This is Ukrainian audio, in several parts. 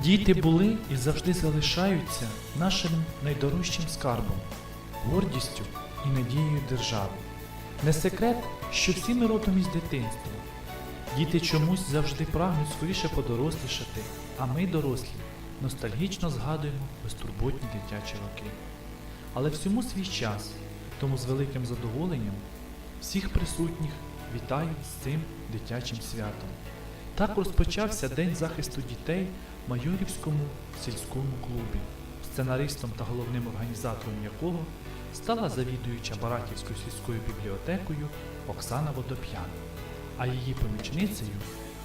Діти були і завжди залишаються нашим найдорожчим скарбом, гордістю і надією держави. Не секрет, що всі ми родом із дитинства. Діти чомусь завжди прагнуть скоріше подорослішати, а ми, дорослі, ностальгічно згадуємо безтурботні дитячі роки. Але всьому свій час, тому з великим задоволенням всіх присутніх вітаю з цим дитячим святом. Так розпочався День захисту дітей в Майорівському сільському клубі, сценаристом та головним організатором якого стала завідуюча Баратівською сільською бібліотекою Оксана Водоп'ян, а її помічницею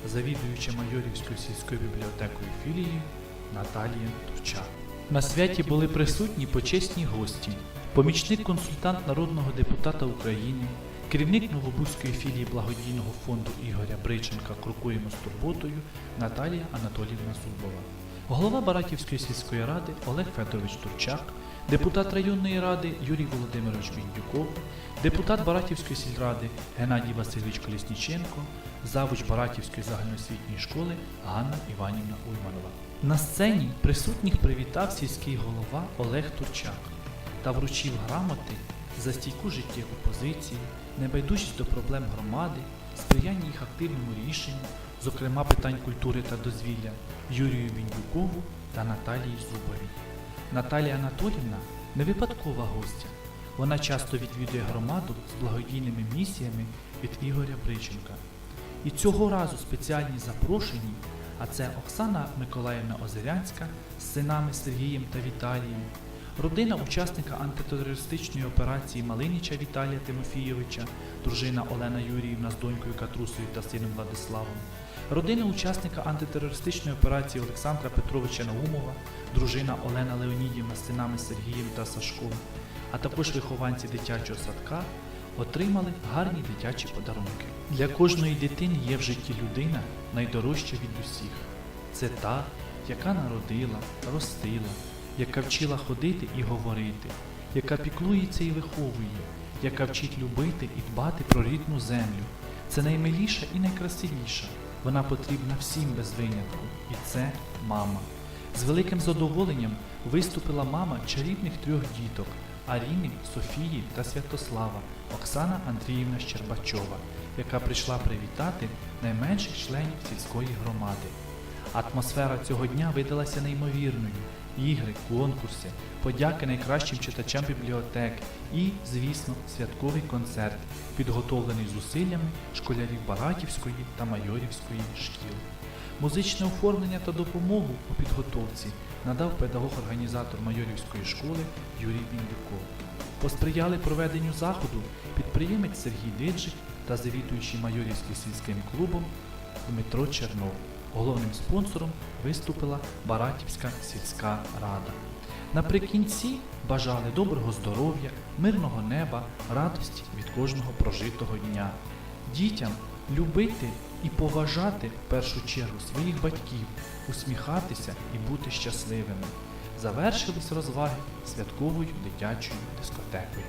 завідуюча Майорівською сільською бібліотекою філії Наталія Турчак. На святі були присутні почесні гості, помічник-консультант народного депутата України, керівник Новобузької філії благодійного фонду Ігоря Бриченка Крокуємо з турботою Наталія Анатоліївна Зубова, голова Баратівської сільської ради Олег Федорович Турчак, депутат районної ради Юрій Володимирович Біндюков, депутат Баратівської сільради Геннадій Васильович Колісніченко, завуч Баратівської загальноосвітньої школи Ганна Іванівна Уйманова. На сцені присутніх привітав сільський голова Олег Турчак та вручив грамоти за стійку життєву позицію, небайдужість до проблем громади, сприяння їх активному рішенню, зокрема питань культури та дозвілля Юрію Віндюкову та Наталії Зубовій. Наталія Анатолівна не випадкова гостя. Вона часто відвідує громаду з благодійними місіями від Ігоря Бриченка. І цього разу спеціальні запрошені, а це Оксана Миколаївна Озерянська з синами Сергієм та Віталієм, родина учасника антитерористичної операції Малиніча Віталія Тимофійовича, дружина Олена Юріївна з донькою Катрусою та сином Владиславом, родина учасника антитерористичної операції Олександра Петровича Наумова, дружина Олена Леонідівна з синами Сергієм та Сашком, а також вихованці дитячого садка отримали гарні дитячі подарунки. Для кожної дитини є в житті людина найдорожча від усіх. Це та, яка народила, ростила, яка вчила ходити і говорити, яка піклується і виховує, яка вчить любити і дбати про рідну землю. Це наймиліша і найкрасивіша. Вона потрібна всім без винятку. І це мама. З великим задоволенням виступила мама чарівних трьох діток Аріни, Софії та Святослава Оксана Андріївна Щербачова, яка прийшла привітати найменших членів сільської громади. Атмосфера цього дня видалася неймовірною. Ігри, конкурси, подяки найкращим читачам бібліотек і, звісно, святковий концерт, підготовлений зусиллями школярів Баратівської та Майорівської шкіл. Музичне оформлення та допомогу у підготовці надав педагог-організатор Майорівської школи Юрій Біндюков. Посприяли проведенню заходу підприємець Сергій Диджик та завідуючий Майорівським сільським клубом Дмитро Чернов. Головним спонсором виступила Баратівська сільська рада. Наприкінці бажали доброго здоров'я, мирного неба, радості від кожного прожитого дня. Дітям любити і поважати в першу чергу своїх батьків, усміхатися і бути щасливими. Завершились розваги святковою дитячою дискотекою.